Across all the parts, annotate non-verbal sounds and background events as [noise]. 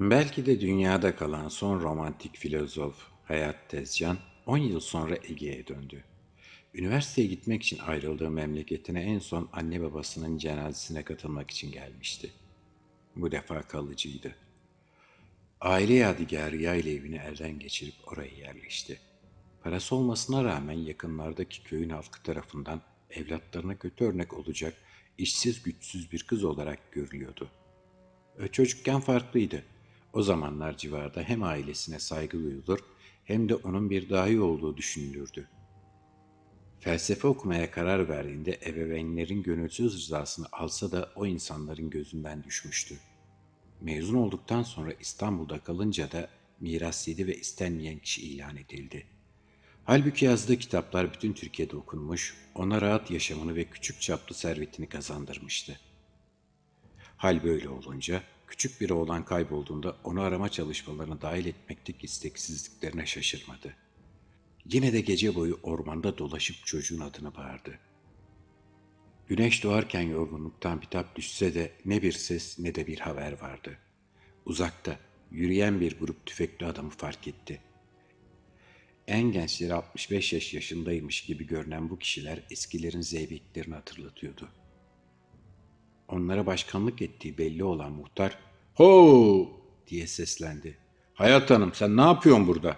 Belki de dünyada kalan son romantik filozof Hayat Tezcan 10 yıl sonra Ege'ye döndü. Üniversiteye gitmek için ayrıldığı memleketine en son anne babasının cenazesine katılmak için gelmişti. Bu defa kalıcıydı. Aile yadigarı yayla evini elden geçirip oraya yerleşti. Parası olmasına rağmen yakınlardaki köyün halkı tarafından evlatlarına kötü örnek olacak işsiz güçsüz bir kız olarak görülüyordu. Çocukken farklıydı. O zamanlar civarda hem ailesine saygı duyulur hem de onun bir dahi olduğu düşünülürdü. Felsefe okumaya karar verdiğinde ebeveynlerin gönülsüz rızasını alsa da o insanların gözünden düşmüştü. Mezun olduktan sonra İstanbul'da kalınca da miras yedi ve istenmeyen kişi ilan edildi. Halbuki yazdığı kitaplar bütün Türkiye'de okunmuş, ona rahat yaşamını ve küçük çaplı servetini kazandırmıştı. Hal böyle olunca küçük bir oğlan kaybolduğunda onu arama çalışmalarına dahil etmekteki isteksizliklerine şaşırmadı. Yine de gece boyu ormanda dolaşıp çocuğun adını bağırdı. Güneş doğarken yorgunluktan bitap düşse de ne bir ses ne de bir haber vardı. Uzakta yürüyen bir grup tüfekli adamı fark etti. En gençleri 65 yaş yaşındaymış gibi görünen bu kişiler eskilerin zeybeklerini hatırlatıyordu. Onlara başkanlık ettiği belli olan muhtar "Ho!" diye seslendi. "Hayat Hanım sen ne yapıyorsun burada?"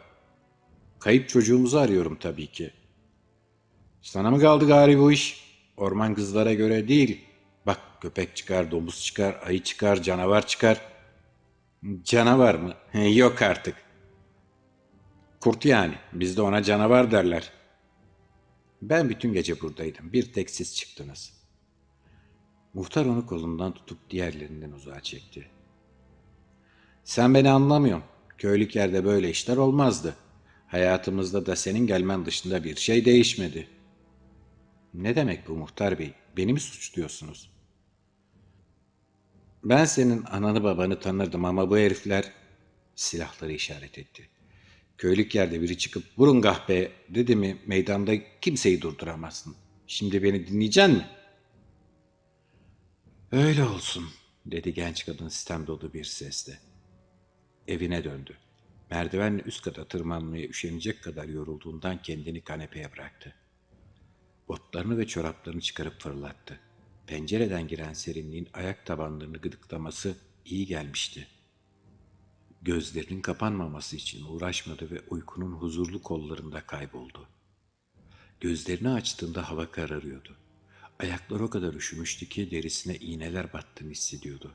"Kayıp çocuğumuzu arıyorum tabii ki." "Sana mı kaldı gari bu iş? Orman kızlara göre değil. Bak köpek çıkar, domuz çıkar, ayı çıkar, canavar çıkar." "Canavar mı? [laughs] Yok artık." "Kurt yani. Bizde ona canavar derler." "Ben bütün gece buradaydım. Bir tek siz çıktınız." Muhtar onu kolundan tutup diğerlerinden uzağa çekti. Sen beni anlamıyorsun. Köylük yerde böyle işler olmazdı. Hayatımızda da senin gelmen dışında bir şey değişmedi. Ne demek bu muhtar bey? Beni mi suçluyorsunuz? Ben senin ananı babanı tanırdım ama bu herifler silahları işaret etti. Köylük yerde biri çıkıp vurun kahpe dedi mi meydanda kimseyi durduramazsın. Şimdi beni dinleyecek mi? Öyle olsun dedi genç kadın sistem dolu bir sesle. Evine döndü. Merdivenle üst kata tırmanmaya üşenecek kadar yorulduğundan kendini kanepeye bıraktı. Botlarını ve çoraplarını çıkarıp fırlattı. Pencereden giren serinliğin ayak tabanlarını gıdıklaması iyi gelmişti. Gözlerinin kapanmaması için uğraşmadı ve uykunun huzurlu kollarında kayboldu. Gözlerini açtığında hava kararıyordu. Ayakları o kadar üşümüştü ki derisine iğneler battığını hissediyordu.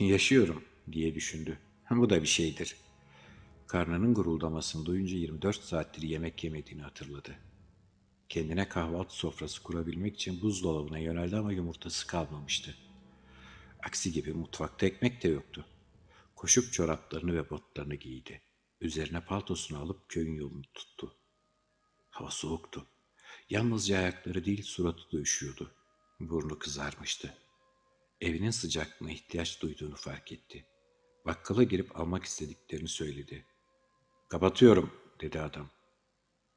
Yaşıyorum diye düşündü. Bu da bir şeydir. Karnının guruldamasını duyunca 24 saattir yemek yemediğini hatırladı. Kendine kahvaltı sofrası kurabilmek için buzdolabına yöneldi ama yumurtası kalmamıştı. Aksi gibi mutfakta ekmek de yoktu. Koşup çoraplarını ve botlarını giydi. Üzerine paltosunu alıp köyün yolunu tuttu. Hava soğuktu. Yalnızca ayakları değil suratı da üşüyordu. Burnu kızarmıştı. Evinin sıcaklığına ihtiyaç duyduğunu fark etti. Bakkala girip almak istediklerini söyledi. Kapatıyorum dedi adam.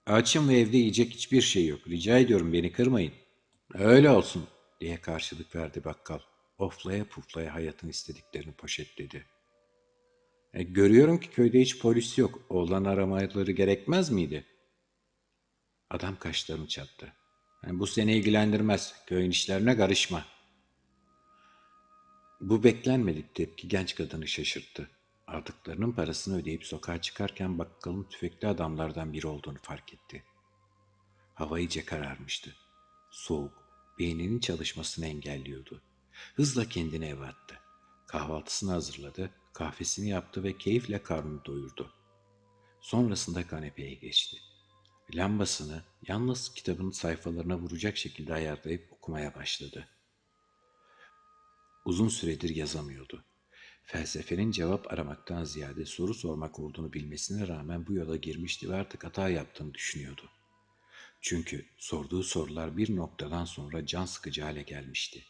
Açım ve evde yiyecek hiçbir şey yok. Rica ediyorum beni kırmayın. Öyle olsun diye karşılık verdi bakkal. Oflaya puflaya hayatın istediklerini poşetledi. E, görüyorum ki köyde hiç polis yok. Oğlan aramaları gerekmez miydi? Adam kaşlarını çattı. Yani bu seni ilgilendirmez. Köyün işlerine karışma. Bu beklenmedik tepki genç kadını şaşırttı. Aldıklarının parasını ödeyip sokağa çıkarken bakkalın tüfekli adamlardan biri olduğunu fark etti. Hava iyice kararmıştı. Soğuk, beyninin çalışmasını engelliyordu. Hızla kendini eve attı. Kahvaltısını hazırladı, kahvesini yaptı ve keyifle karnını doyurdu. Sonrasında kanepeye geçti. Lambasını yalnız kitabın sayfalarına vuracak şekilde ayarlayıp okumaya başladı. Uzun süredir yazamıyordu. Felsefenin cevap aramaktan ziyade soru sormak olduğunu bilmesine rağmen bu yola girmişti ve artık hata yaptığını düşünüyordu. Çünkü sorduğu sorular bir noktadan sonra can sıkıcı hale gelmişti.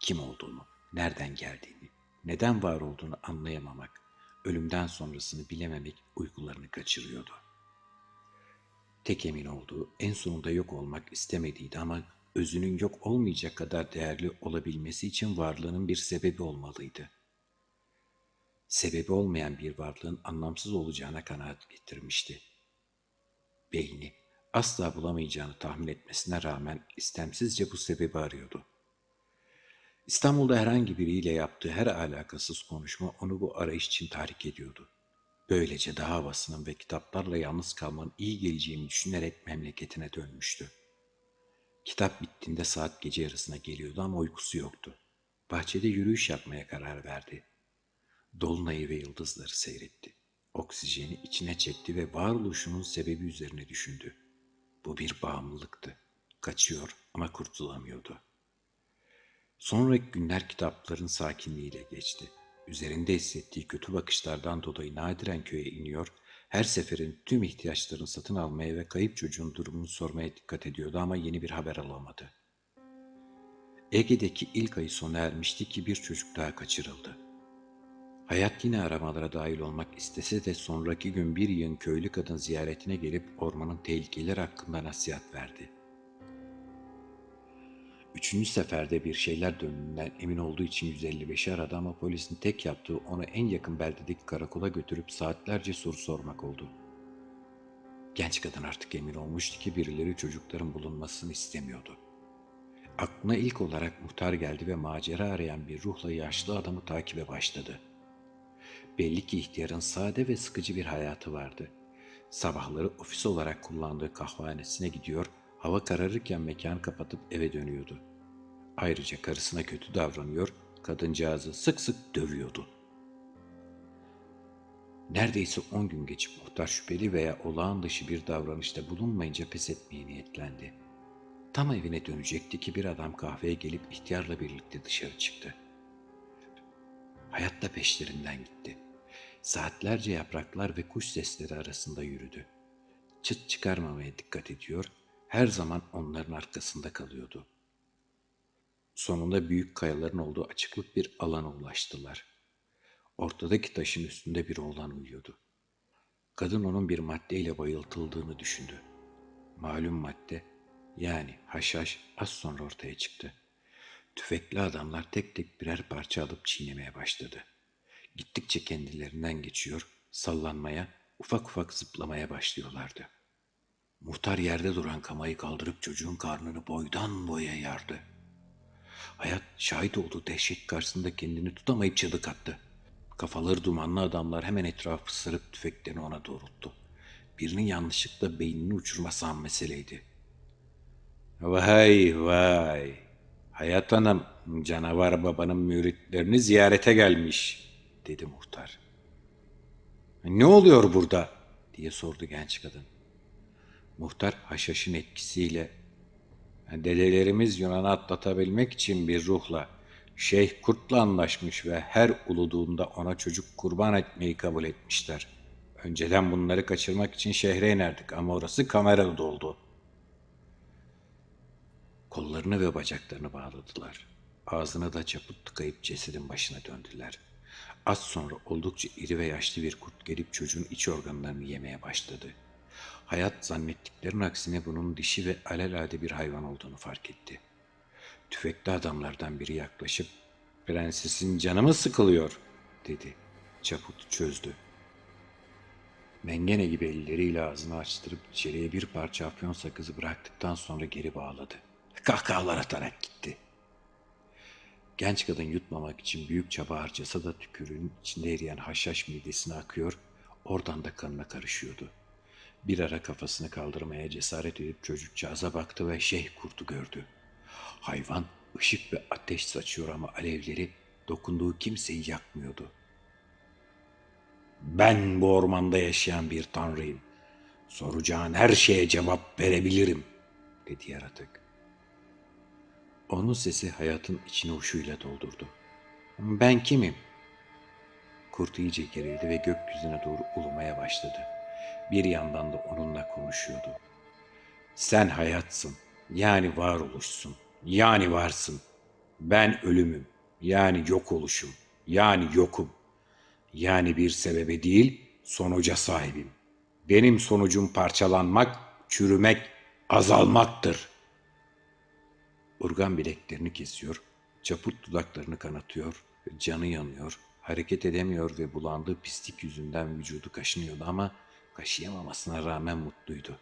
Kim olduğunu, nereden geldiğini, neden var olduğunu anlayamamak, ölümden sonrasını bilememek uykularını kaçırıyordu. Tek emin olduğu en sonunda yok olmak istemediğiydi ama özünün yok olmayacak kadar değerli olabilmesi için varlığının bir sebebi olmalıydı. sebebi olmayan bir varlığın anlamsız olacağına kanaat getirmişti. Beyni asla bulamayacağını tahmin etmesine rağmen istemsizce bu sebebi arıyordu. İstanbul'da herhangi biriyle yaptığı her alakasız konuşma onu bu arayış için tahrik ediyordu. Böylece daha havasının ve kitaplarla yalnız kalmanın iyi geleceğini düşünerek memleketine dönmüştü. Kitap bittiğinde saat gece yarısına geliyordu ama uykusu yoktu. Bahçede yürüyüş yapmaya karar verdi. Dolunayı ve yıldızları seyretti. Oksijeni içine çekti ve varoluşunun sebebi üzerine düşündü. Bu bir bağımlılıktı. Kaçıyor ama kurtulamıyordu. Sonraki günler kitapların sakinliğiyle geçti. Üzerinde hissettiği kötü bakışlardan dolayı nadiren köye iniyor, her seferin tüm ihtiyaçlarını satın almaya ve kayıp çocuğun durumunu sormaya dikkat ediyordu ama yeni bir haber alamadı. Ege'deki ilk ayı sona ermişti ki bir çocuk daha kaçırıldı. Hayat yine aramalara dahil olmak istese de sonraki gün bir yığın köylü kadın ziyaretine gelip ormanın tehlikeleri hakkında nasihat verdi. Üçüncü seferde bir şeyler döndüğünden emin olduğu için 155'i aradı ama polisin tek yaptığı onu en yakın beldedeki karakola götürüp saatlerce soru sormak oldu. Genç kadın artık emin olmuştu ki birileri çocukların bulunmasını istemiyordu. Aklına ilk olarak muhtar geldi ve macera arayan bir ruhla yaşlı adamı takibe başladı. Belli ki ihtiyarın sade ve sıkıcı bir hayatı vardı. Sabahları ofis olarak kullandığı kahvehanesine gidiyor, hava kararırken mekan kapatıp eve dönüyordu. Ayrıca karısına kötü davranıyor, kadıncağızı sık sık dövüyordu. Neredeyse on gün geçip muhtar şüpheli veya olağan dışı bir davranışta bulunmayınca pes etmeye niyetlendi. Tam evine dönecekti ki bir adam kahveye gelip ihtiyarla birlikte dışarı çıktı. Hayatta peşlerinden gitti. Saatlerce yapraklar ve kuş sesleri arasında yürüdü. Çıt çıkarmamaya dikkat ediyor, her zaman onların arkasında kalıyordu. Sonunda büyük kayaların olduğu açıklık bir alana ulaştılar. Ortadaki taşın üstünde bir oğlan uyuyordu. Kadın onun bir maddeyle bayıltıldığını düşündü. Malum madde yani haşhaş az sonra ortaya çıktı. Tüfekli adamlar tek tek birer parça alıp çiğnemeye başladı. Gittikçe kendilerinden geçiyor, sallanmaya, ufak ufak zıplamaya başlıyorlardı. Muhtar yerde duran kamayı kaldırıp çocuğun karnını boydan boya yardı. Hayat şahit olduğu dehşet karşısında kendini tutamayıp çığlık attı. Kafaları dumanlı adamlar hemen etrafı sarıp tüfeklerini ona doğrulttu. Birinin yanlışlıkla beynini uçurması an meseleydi. Vay vay. Hayat Hanım canavar babanın müritlerini ziyarete gelmiş dedi muhtar. Ne oluyor burada diye sordu genç kadın. Muhtar haşhaşın etkisiyle dedelerimiz Yunan'ı atlatabilmek için bir ruhla Şeyh Kurt'la anlaşmış ve her uluduğunda ona çocuk kurban etmeyi kabul etmişler. Önceden bunları kaçırmak için şehre inerdik ama orası kameralı doldu. Kollarını ve bacaklarını bağladılar. Ağzına da çaput tıkayıp cesedin başına döndüler. Az sonra oldukça iri ve yaşlı bir kurt gelip çocuğun iç organlarını yemeye başladı. Hayat zannettiklerinin aksine bunun dişi ve alelade bir hayvan olduğunu fark etti. Tüfekli adamlardan biri yaklaşıp prensesin canı mı sıkılıyor dedi. Çaputu çözdü. Mengene gibi elleriyle ağzını açtırıp içeriye bir parça afyon sakızı bıraktıktan sonra geri bağladı. Kahkahalar atarak gitti. Genç kadın yutmamak için büyük çaba harcasa da tükürüğün içinde eriyen haşhaş midesine akıyor, oradan da kanına karışıyordu. Bir ara kafasını kaldırmaya cesaret edip çocukcağıza baktı ve şeyh kurtu gördü. Hayvan ışık ve ateş saçıyor ama alevleri dokunduğu kimseyi yakmıyordu. Ben bu ormanda yaşayan bir tanrıyım. Soracağın her şeye cevap verebilirim, dedi yaratık. Onun sesi hayatın içini uşuyla doldurdu. Ben kimim? Kurt iyice gerildi ve gökyüzüne doğru ulumaya başladı. Bir yandan da onunla konuşuyordu. Sen hayatsın, yani varoluşsun, yani varsın. Ben ölümüm, yani yok oluşum, yani yokum. Yani bir sebebe değil, sonuca sahibim. Benim sonucum parçalanmak, çürümek, azalmaktır. Urgan bileklerini kesiyor, çaput dudaklarını kanatıyor, canı yanıyor, Hareket edemiyor ve bulandığı pislik yüzünden vücudu kaşınıyordu ama kaşıyamamasına rağmen mutluydu.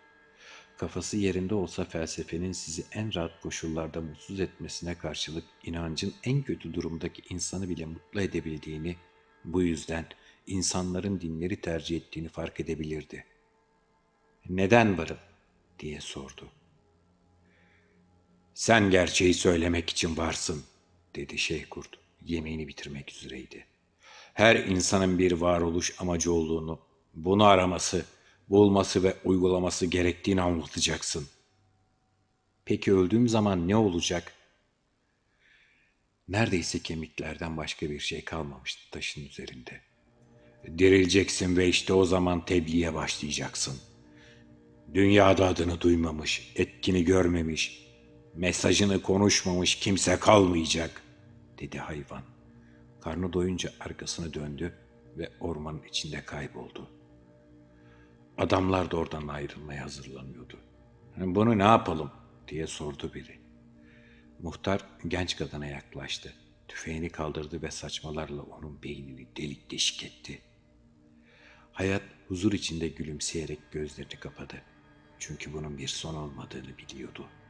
Kafası yerinde olsa felsefenin sizi en rahat koşullarda mutsuz etmesine karşılık inancın en kötü durumdaki insanı bile mutlu edebildiğini, bu yüzden insanların dinleri tercih ettiğini fark edebilirdi. Neden varım? diye sordu. Sen gerçeği söylemek için varsın, dedi Şeyh Kurt. Yemeğini bitirmek üzereydi. Her insanın bir varoluş amacı olduğunu, bunu araması, bulması ve uygulaması gerektiğini anlatacaksın. Peki öldüğüm zaman ne olacak? Neredeyse kemiklerden başka bir şey kalmamıştı taşın üzerinde. Dirileceksin ve işte o zaman tebliğe başlayacaksın. Dünyada adını duymamış, etkini görmemiş, mesajını konuşmamış kimse kalmayacak, dedi hayvan. Karnı doyunca arkasını döndü ve ormanın içinde kayboldu. Adamlar da oradan ayrılmaya hazırlanıyordu. Bunu ne yapalım diye sordu biri. Muhtar genç kadına yaklaştı. Tüfeğini kaldırdı ve saçmalarla onun beynini delik deşik etti. Hayat huzur içinde gülümseyerek gözlerini kapadı. Çünkü bunun bir son olmadığını biliyordu.''